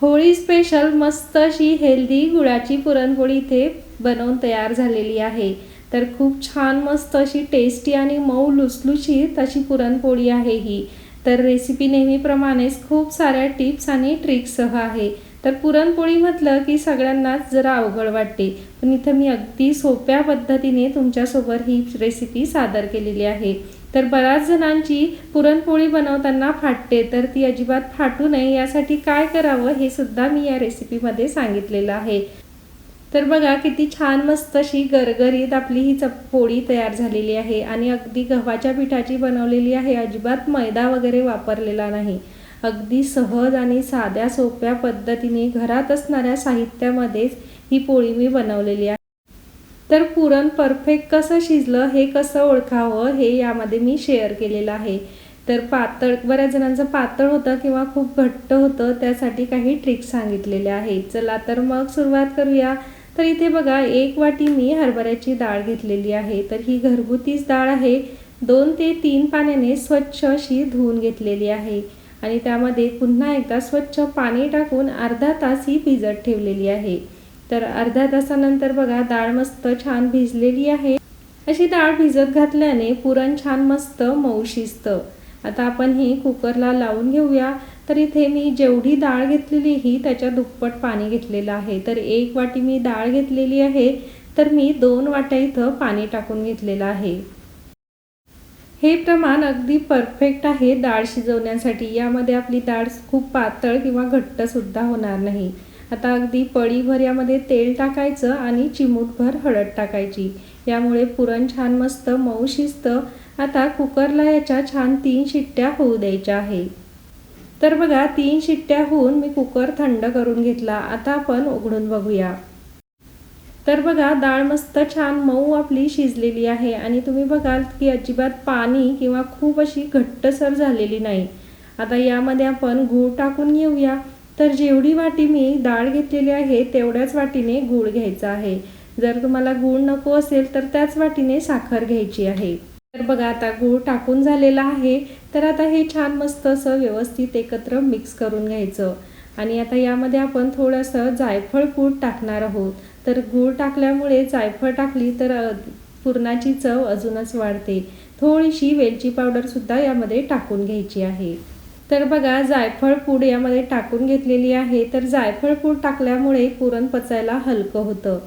Holi special मस्त अशी healthy गुळाची पुरणपोळी इथे बनवून तयार झालेली आहे. तर खूप छान मस्त अशी टेस्टी आणि मऊ लुसलुशीत अशी पुरणपोळी आहे ही. तर रेसिपी नेहमीप्रमाणेच खूप साऱ्या टिप्स आणि ट्रिक्ससह आहे. तर पुरणपोळी म्हटलं की सगळ्यांनाच जरा अवघड वाटते. पण इथं मी अगदी सोप्या पद्धतीने तुमच्यासोबत ही रेसिपी सादर केलेली आहे. तर बऱ्याच जणांची पुरणपोळी बनवताना फाटते तर ती अजिबात फाटू नये यासाठी काय करावं हे सुद्धा मी या रेसिपीमध्ये सांगितलेलं आहे. तर बघा किती छान मस्त अशी गरगरीत आपली ही चप पोळी तयार झालेली आहे आणि अगदी गव्हाच्या पिठाची बनवलेली आहे. अजिबात मैदा वगैरे वापरलेला नाही. अगदी सहज आणि साध्या सोप्या पद्धतीने घरात असणाऱ्या साहित्यामध्येच ही पोळी मी बनवलेली आहे. तर पुरण परफेक्ट कसं शिजलं हे कसं ओळखावं हे यामध्ये मी शेअर केलेलं आहे. तर पातळ बऱ्याच जणांचं पातळ होतं किंवा खूप घट्ट होतं त्यासाठी काही ट्रिक्स सांगितलेल्या आहेत. चला तर मग सुरुवात करूया. तर इथे बघा एक वाटी मी हरभऱ्याची डाळ घेतलेली आहे. तर ही घरगुतीच डाळ आहे. दोन ते तीन पाण्याने स्वच्छ अशी धुवून घेतलेली आहे. आणि त्यामध्ये पुन्हा एकदा स्वच्छ पाणी टाकून अर्धा तास ही भिजत ठेवलेली आहे. तर अर्ध्या तासानंतर बघा डाळ मस्त छान भिजलेली आहे. अशी डाळ भिजत घातल्याने पुरण छान मस्त मऊ शिजतं. आता आपण ही कुकरला लावून घेऊया. तर इथे मी जेवढी डाळ घेतलेली ही त्याच्या दुप्पट पाणी घेतलेलं आहे. तर एक वाटी मी डाळ घेतलेली आहे. तर मी दोन वाट्या इथं पाणी टाकून घेतलेलं आहे. हे प्रमाण अगदी परफेक्ट आहे डाळ शिजवण्यासाठी. यामध्ये आपली डाळ खूप पातळ किंवा घट्ट सुद्धा होणार नाही. आता अगदी पळीभर यामध्ये तेल टाकायचं आणि चिमूटभर हळद टाकायची. यामुळे पुरण छान मस्त मऊ शिजतं. आता कुकरला याच्या छान तीन शिट्ट्या होऊ द्यायच्या आहे. तर बघा तीन शिट्ट्या होऊन मी कुकर थंड करून घेतला. आता आपण उघडून बघूया. तर बघा डाळ मस्त छान मऊ आपली शिजलेली आहे. आणि तुम्ही बघाल की अजिबात पाणी किंवा खूप अशी घट्टसर झालेली नाही. आता यामध्ये आपण गूळ टाकून घेऊया. तर जेवढी वाटी मी डाळ घेतलेली आहे तेवढ्याच वाटीने गूळ घ्यायचा आहे. जर तुम्हाला गूळ नको असेल तर त्याच वाटीने साखर घ्यायची आहे. तर बघा आता गूळ टाकून झालेला आहे. तर आता हे छान मस्त असं व्यवस्थित एकत्र मिक्स करून घ्यायचं. आणि आता यामध्ये आपण थोडंसं जायफळ पूड टाकणार आहोत. तर गूळ टाकल्यामुळे जायफळ टाकली तर पुरणाची चव अजूनच वाढते. थोडीशी वेलची पावडरसुद्धा यामध्ये टाकून घ्यायची आहे. तर बघा जायफळ पूड यामध्ये टाकून घेतलेली आहे. तर जायफळ पूड टाकल्यामुळे पुरण पचायला हलकं होतं.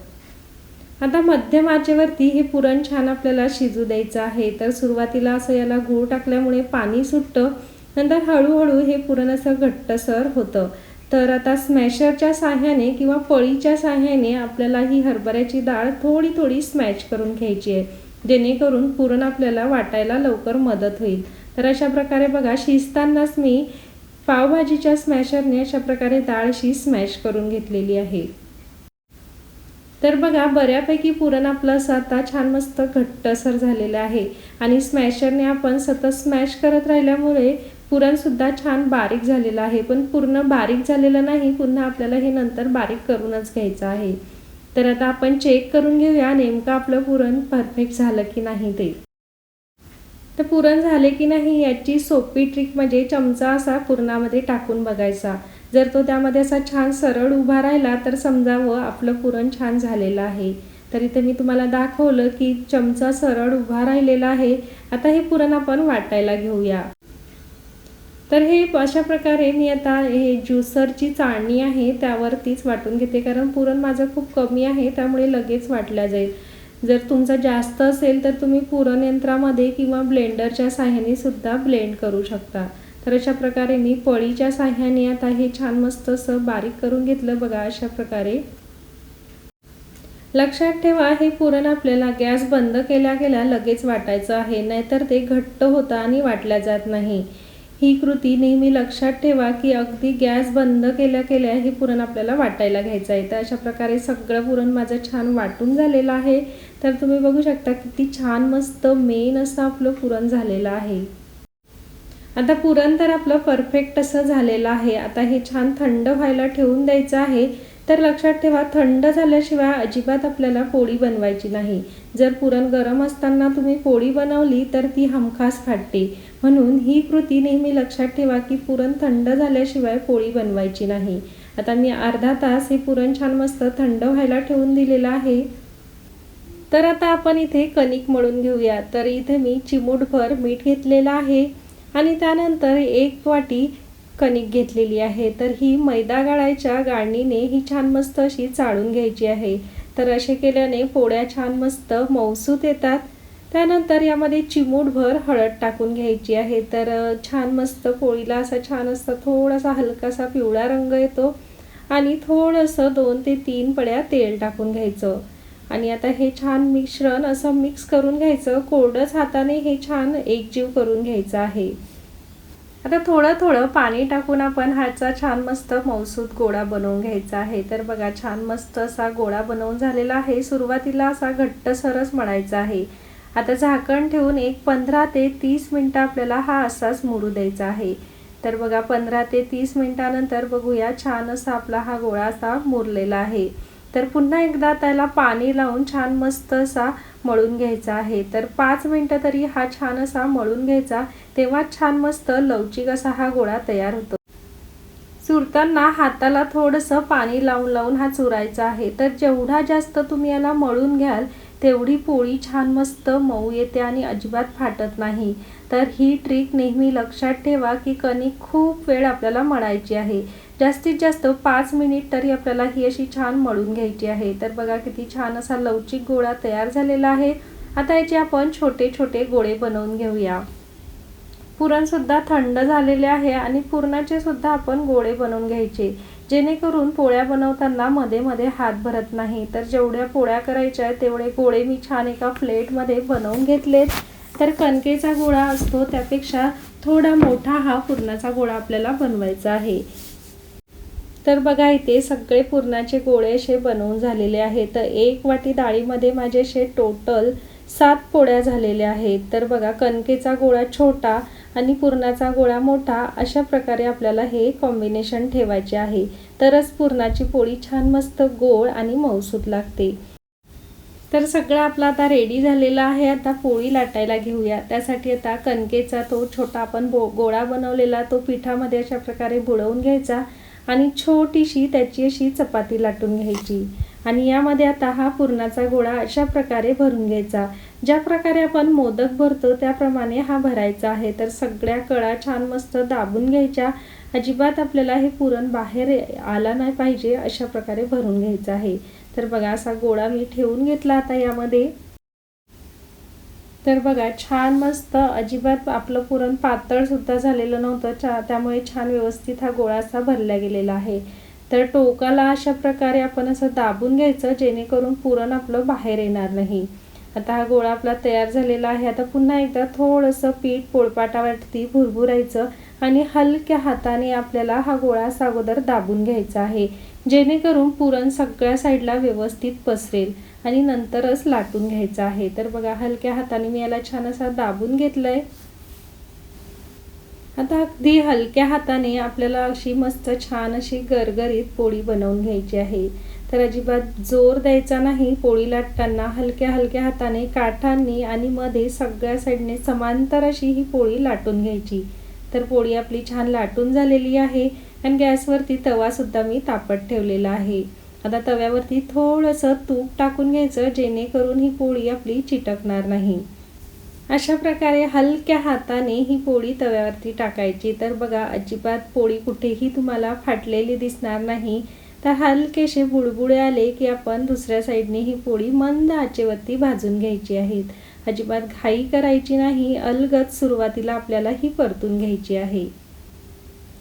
आता मध्यम आचेवरती हे पुरण छान आपल्याला शिजू द्यायचं आहे. तर सुरुवातीला असं याला गूळ टाकल्यामुळे पाणी सुटतं. नंतर हळूहळू हे पुरण असं घट्टसर होतं. तर आता स्मॅशरच्या साह्याने किंवा पळीच्या साह्याने आपल्याला ही हरभऱ्याची डाळ थोडी थोडी स्मॅश करून घ्यायची आहे. जेणेकरून पुरण आपल्याला वाटायला लवकर मदत होईल. तर अशा प्रकारे बघा शिजतानाच मी पावभाजीच्या स्मॅशरने अशा प्रकारे डाळशी स्मॅश करून घेतलेली आहे. तर बघा बऱ्यापैकी पुरण आपलं असं आता छान मस्त घट्टसर झालेलं आहे आणि स्मॅशरने आपण सतत स्मॅश करत राहिल्यामुळे पुरणसुद्धा छान बारीक झालेलं आहे. पण पूर्ण बारीक झालेलं नाही पुन्हा आपल्याला हे नंतर बारीक करूनच घ्यायचं आहे. तर आता आपण चेक करून घेऊया नेमकं आपलं पुरण परफेक्ट झालं की नाही ते. तर पुरण झाले की नाही याची सोपी ट्रिक म्हणजे चमचा असा पुरणामध्ये टाकून बघायचा. जर तो त्यामध्ये असा छान सरळ उभा राहिला तर समजावं आपलं पुरण छान झालेलं आहे. तर इथे मी तुम्हाला दाखवलं की चमचा सरळ उभा राहिलेला आहे. आता हे पुरण आपण वाटायला घेऊया. तर हे अशा प्रकारे मी आता हे ज्युसरची चाळणी आहे त्यावरतीच वाटून घेते. कारण पुरण माझं खूप कमी आहे त्यामुळे लगेच वाटलं जाईल. जर तुमचं जास्त असेल तर तुम्ही पुरणयंत्रामध्ये किंवा ब्लेंडरच्या साह्याने सुद्धा ब्लेंड करू शकता. तर अशा प्रकारे मी पळीच्या साह्याने आता हे छान मस्त असं बारीक करून घेतलं बघा अशा प्रकारे. लक्षात ठेवा हे पुरण आपल्याला गॅस बंद केल्या गेल्या लगेच वाटायचं आहे नाहीतर ते घट्ट होतं आणि वाटल्या जात नाही. ही कृती नेहमी लक्षात ठेवा की अगदी गॅस बंद केल्या केल्या हे पुरण आपल्याला वाटायला घ्यायचं आहे. तर अशा प्रकारे सगळं पुरण माझं छान वाटून झालेलं आहे. तर तुम्ही बघू शकता किती छान मस्त मेन असं आपलं पुरण झालेलं आहे. आता पुरण तर आपलं परफेक्ट असं झालेलं आहे. आता हे छान थंड व्हायला ठेवून द्यायचं आहे. तर लक्षात ठेवा थंड झाल्याशिवाय अजिबात आपल्याला पोळी बनवायची नाही. जर पुरण गरम असताना तुम्ही पोळी बनवली तर ती हमखास फाटते. म्हणून ही कृती नेहमी लक्षात ठेवा की पुरण थंड झाल्याशिवाय पोळी बनवायची नाही. आता मी अर्धा तास हे पुरण छान मस्त थंड व्हायला ठेवून दिलेलं आहे. तर आता आपण इथे कणिक मळून घेऊया. तर इथे मी चिमूटभर मीठ घेतलेलं आहे आणि त्यानंतर एक वाटी कणिक घेतलेली आहे. तर ही मैदा गाळायच्या गाळणीने ही छान मस्त अशी चाळून घ्यायची आहे. तर असे केल्याने पोळ्या छान मस्त मौसूत येतात. त्यानंतर यामध्ये चिमूटभर हळद टाकून घ्यायची आहे. तर छान मस्त पोळीला असा छान असता थोडासा हलकासा पिवळा रंग येतो आणि थोडंसं दोन ते तीन पड्या तेल टाकून घ्यायचं. आणि आता हे छान मिश्रण असं मिक्स करून घ्यायचं. कोरडंच हाताने हे छान एकजीव करून घ्यायचं आहे. आता थोडं थोडं पाणी टाकून आपण ह्याचा छान मस्त मौसूद गोळा बनवून घ्यायचा आहे. तर बघा छान मस्त असा गोळा बनवून झालेला आहे. सुरुवातीला असा घट्टसरच मळायचा आहे. आता झाकण ठेवून एक पंधरा ते तीस मिनटं आपल्याला हा असाच मुरू द्यायचा आहे. तर बघा पंधरा ते तीस मिनटानंतर बघूया छान असा आपला हा गोळा असा मुरलेला आहे. तर पुन्हा एकदा त्याला पाणी लावून छान मस्त असा मळून घ्यायचा आहे. तर पाच मिनटं तरी हा छान असा मळून घ्यायचा. तेव्हा छान मस्त लवचिक असा हा गोळा तयार होतो. चुरताना हाताला थोडंसं पाणी लावून लावून हा चुरायचा आहे. तर जेवढा जास्त तुम्ही याला मळून घ्याल तेवढी पोळी छान मस्त मऊ येते आणि अजिबात फाटत नाही. तर ही ट्रिक नेहमी लक्षात ठेवा की कणिक खूप वेळ आपल्याला मळायची आहे. जास्तीत जास्त पाच मिनिट तरी आपल्याला ही अशी छान मळून घ्यायची आहे. तर बघा किती छान असा लवचिक गोळा तयार झालेला आहे. आता याचे आपण छोटे छोटे गोळे बनवून घेऊया. पुरणसुद्धा थंड झालेले आहे आणि पुरणाचे सुद्धा आपण गोळे बनवून घ्यायचे. जेणेकरून पोळ्या बनवताना मध्ये मध्ये हात भरत नाही. तर जेवढ्या पोळ्या करायच्या आहेत तेवढे गोळे मी छान एका प्लेटमध्ये बनवून घेतलेत. तर कणकेचा गोळा असतो त्यापेक्षा थोडा मोठा हा पुरणाचा गोळा आपल्याला बनवायचा आहे. तर बघा इथे सगळे पुरणाचे गोळे असे बनवून झालेले आहेत. तर एक वाटी डाळीमध्ये माझे असे टोटल सात पोळ्या झालेल्या आहेत. तर बघा कणकेचा गोळा छोटा आणि पुरणाचा गोळा मोठा अशा प्रकारे आपल्याला हे कॉम्बिनेशन ठेवायचे आहे. तरच पुरणाची पोळी छान मस्त गोळ आणि मऊसूत लागते. तर सगळं आपला आता रेडी झालेला आहे. आता पोळी लाटायला घेऊया. त्यासाठी आता कणकेचा तो छोटा आपण बो गोळा बनवलेला तो पिठामध्ये अशा प्रकारे बुडवून घ्यायचा. आणि छोटीशी त्याची अशी चपाती लाटून घ्यायची. आणि यामध्ये आता हा पुरणाचा गोळा अशा प्रकारे भरून घ्यायचा. ज्या प्रकारे आपण मोदक भरतो त्याप्रमाणे हा भरायचा आहे. तर सगळ्या कळा छान मस्त दाबून घ्यायच्या. अजिबात आपल्याला हे पुरण बाहेर आला नाही पाहिजे अशा प्रकारे भरून घ्यायचं आहे. तर बघा असा गोळा मी ठेवून घेतला आता यामध्ये. तर बघा छान मस्त अजिबात आपलं पुरण पातळ सुद्धा झालेलं नव्हतं. चा त्यामुळे छान व्यवस्थित हा गोळा असा भरला गेलेला आहे. तर टोकाला अशा प्रकारे आपण असं दाबून घ्यायचं जेणेकरून पुरण आपलं बाहेर येणार नाही. आता हा गोळा आपला तयार झालेला आहे. आता पुन्हा एकदा थोडंसं पीठ पोळपाटावरती भुरभुरायचं आणि हलक्या हाताने आपल्याला हा गोळा असा अगोदर दाबून घ्यायचा आहे जेणेकरून पुरण सगळ्या साईडला व्यवस्थित पसरेल. आणि नंतरच लाटून घ्यायचं आहे. तर बघा हलक्या हाताने मी याला छान असा दाबून घेतलंय. आता अगदी हलक्या हाताने आपल्याला अशी मस्त छान अशी गरगरीत पोळी बनवून घ्यायची आहे. तर अजिबात जोर द्यायचा नाही. पोळी लाटताना हलक्या हलक्या हाताने काठांनी आणि मध्ये सगळ्या साईडने समांतर अशी ही पोळी लाटून घ्यायची. तर पोळी आपली छान लाटून झालेली आहे. आणि गॅसवरती तवासुद्धा मी तापत ठेवलेला आहे. आता तव्यावरती थोडंसं तूप टाकून घ्यायचं जेणेकरून ही पोळी आपली चिटकणार नाही. अशा प्रकारे हलक्या हाताने ही पोळी तव्यावरती टाकायची. तर बघा अजिबात पोळी कुठेही तुम्हाला फाटलेली दिसणार नाही. तर हलकेसे बुडबुडे आले की आपण दुसऱ्या साईडने ही पोळी मंद आचेवरती भाजून घ्यायची आहेत. अजिबात घाई करायची नाही. अलगद सुरुवातीला आपल्याला ही परतून घ्यायची आहे.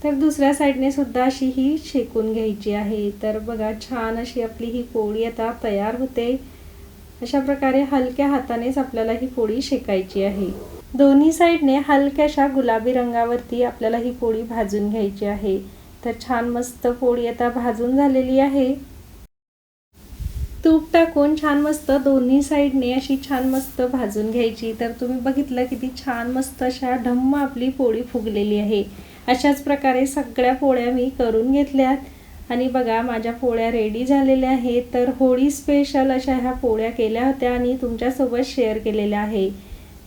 तर दुसऱ्या साईडने सुद्धा अशी ही शेकून घ्यायची आहे. तर बघा छान अशी आपली ही पोळी आता तयार होते. अशा प्रकारे हलक्या हातानेच आपल्याला ही पोळी शेकायची आहे. दोन्ही साईडने हलक्याशा गुलाबी रंगावरती आपल्याला ही पोळी भाजून घ्यायची आहे. तर छान मस्त पोळी आता भाजून झालेली आहे. तूप टाकून छान मस्त दोन्ही साईडने अशी छान मस्त भाजून घ्यायची. तर तुम्ही बघितलं किती छान मस्त अशा ढम्म आपली पोळी फुगलेली आहे. अशाच प्रकारे सगळ्या पोळ्या मी करून घेतल्यात. आणि बघा माझ्या पोळ्या रेडी झालेल्या आहेत. तर होळी स्पेशल अशा ह्या पोळ्या केल्या होत्या आणि तुमच्यासोबत शेअर केलेल्या आहे.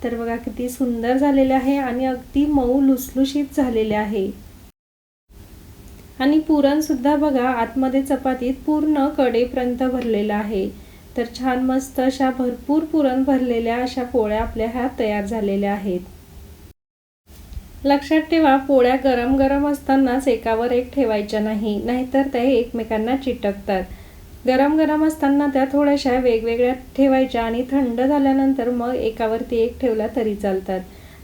तर बघा किती सुंदर झालेल्या आहे आणि अगदी मऊ लुसलुशीत झालेल्या आहे. आणि पुरणसुद्धा बघा आतमध्ये चपातीत पूर्ण कडेपर्यंत भरलेलं आहे. तर छान मस्त अशा भरपूर पुरण भरलेल्या अशा पोळ्या आपल्या ह्या तयार झालेल्या आहेत. लक्षात ठेवा पोळ्या गरम गरम असतानाच एकावर एक ठेवायच्या नाही नाहीतर ते एकमेकांना चिटकतात. गरम गरम असताना त्या थोड्याशा वेगवेगळ्या ठेवायच्या आणि थंड झाल्यानंतर मग एकावरती एक ठेवला तरी चालतात.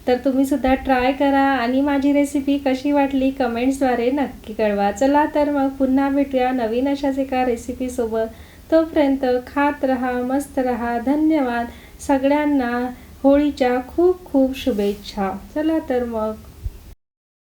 तर तुम्ही सुद्धा ट्राय करा आणि माझी रेसिपी कशी वाटली कमेंट्सद्वारे नक्की कळवा. चला तर मग पुन्हा भेटूया नवीन अशाच एका रेसिपीसोबत तोपर्यंत खात रहा मस्त रहा. धन्यवाद सगळ्यांना. होळीच्या खूप खूप शुभेच्छा. चला तर मग.